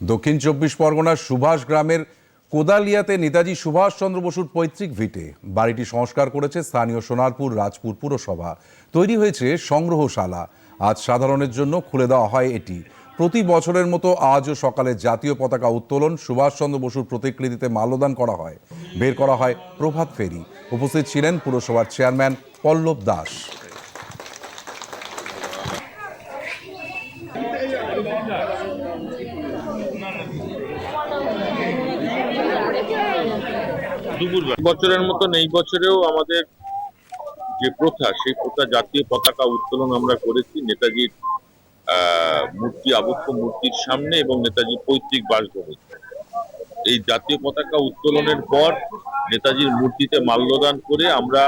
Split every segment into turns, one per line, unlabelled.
দক্ষিণ চব্বিশ পরগনার সুভাষ গ্রামের কোদালিয়াতে নেতাজি সুভাষচন্দ্র বসুর পৈতৃক ভিটে বাড়িটি সংস্কার করেছে স্থানীয় সোনারপুর রাজপুর পুরসভা। তৈরি হয়েছে সংগ্রহশালা। আজ সাধারণের জন্য খুলে দেওয়া হয় এটি। প্রতি বছরের মতো আজও সকালে জাতীয় পতাকা উত্তোলন সুভাষচন্দ্র বসুর প্রতিকৃতিতে মাল্যদান করা হয়। বের করা হয় প্রভাত ফেরি। উপস্থিত ছিলেন পুরসভার চেয়ারম্যান পল্লব দাস।
বছরের মতন এই বছরেও আমাদের যে প্রথা, সেই প্রথা জাতীয় পতাকা উত্তোলন আমরা করেছি নেতাজির মূর্তি, আবক্ষ মূর্তির সামনে এবং নেতাজির পৈতৃক বাসভবনে। এই জাতীয় পতাকা উত্তোলনের পর নেতাজির মূর্তিতে মাল্যদান করে আমরা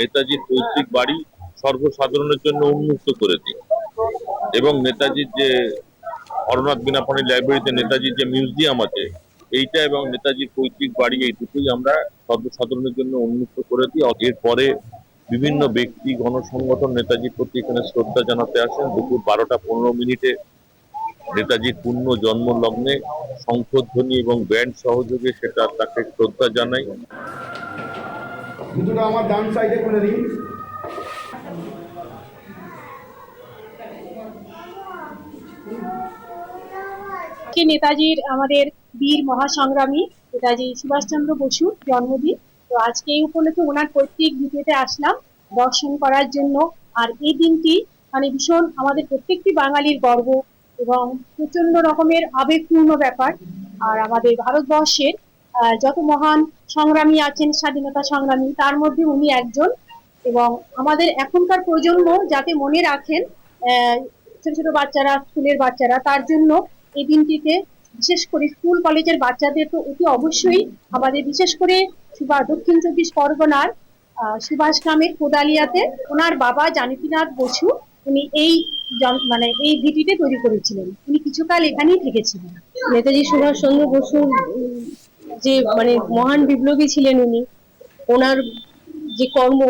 নেতাজির পৈতৃক বাড়ি সর্বসাধারণের জন্য উন্মুক্ত করে দিই। এবং নেতাজির যে হরনাথ বিনাপানি লাইব্রেরিতে নেতাজির যে মিউজিয়াম আছে, এইটা এবং নেতাজির পৈতৃক বাড়ি, এই দুটোই আমরা সর্বসাধারণের জন্য উন্মুক্ত করে দিই। এরপরে বিভিন্ন ব্যক্তি, গণসংগঠন নেতাজির প্রতি এখানে শ্রদ্ধা জানাতে আসেন। দুপুর বারোটা পনেরো মিনিটে নেতাজির পূর্ণ জন্ম লগ্নে শঙ্খধ্বনি এবং ব্যান্ড সহযোগে সেটা তাকে শ্রদ্ধা জানাই।
আমার ডান সাইডে করে দিন
আজকে নেতাজির আমাদের বীর মহাসংগ্রামী নেতাজি সুভাষচন্দ্র বসুর জন্মদিন। তো আজকে এই উপলক্ষে ওনার পৈতৃক ভিডিওতে আসলাম দর্শন করার জন্য। আর এই দিনটি মানে ভীষণ আমাদের প্রত্যেকটি বাঙালির গর্ব এবং প্রচণ্ড রকমের আবেগপূর্ণ ব্যাপার। আর আমাদের ভারতবর্ষের যত মহান সংগ্রামী আছেন, স্বাধীনতা সংগ্রামী, তার মধ্যে উনি একজন। এবং আমাদের এখনকার প্রজন্ম যাতে মনে রাখেন ছোট ছোট বাচ্চারা, স্কুলের বাচ্চারা, তার জন্য এই দিনটিতে বিশেষ করে স্কুল কলেজের বাচ্চাদের তো অতি অবশ্যই আমাদের বিশেষ করে সুভা দক্ষিণ চব্বিশ পরগনার সুভাষ গ্রামের কোদালিয়াতে ওনার বাবা জানকীনাথ বসু উনি এই মানে এই ভিটিতে তৈরি করেছিলেন। উনি কিছুকাল এখানেই থেকেছিলেন।
নেতাজি সুভাষচন্দ্র বসুর উম, যে মানে মহান বিপ্লবী ছিলেন উনি ওনার যে কর্ম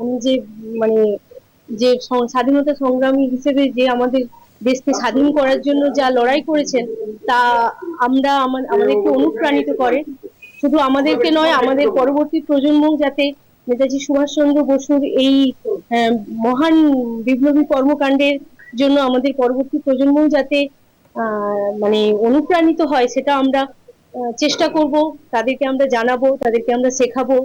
উনি যে মানে যে স্বাধীনতা সংগ্রামী হিসেবে যে আমাদের দেশকে স্বাধীন করার জন্য যা লড়াই করেছেন তা আমরা আমা- আমাদেরকে অনুপ্রাণিত করে। শুধু আমাদেরকে নয় আমাদের পরবর্তী প্রজন্ম যাতে নেতাজি সুভাষচন্দ্র বসুর এই আহ, মহান বিপ্লবী কর্মকাণ্ডের জন্য আমাদের পরবর্তী প্রজন্মও যাতে মানে অনুপ্রাণিত হয় সেটা আমরা চেষ্টা করব। তাদেরকে আমরা জানাব তাদেরকে আমরা শেখাবো।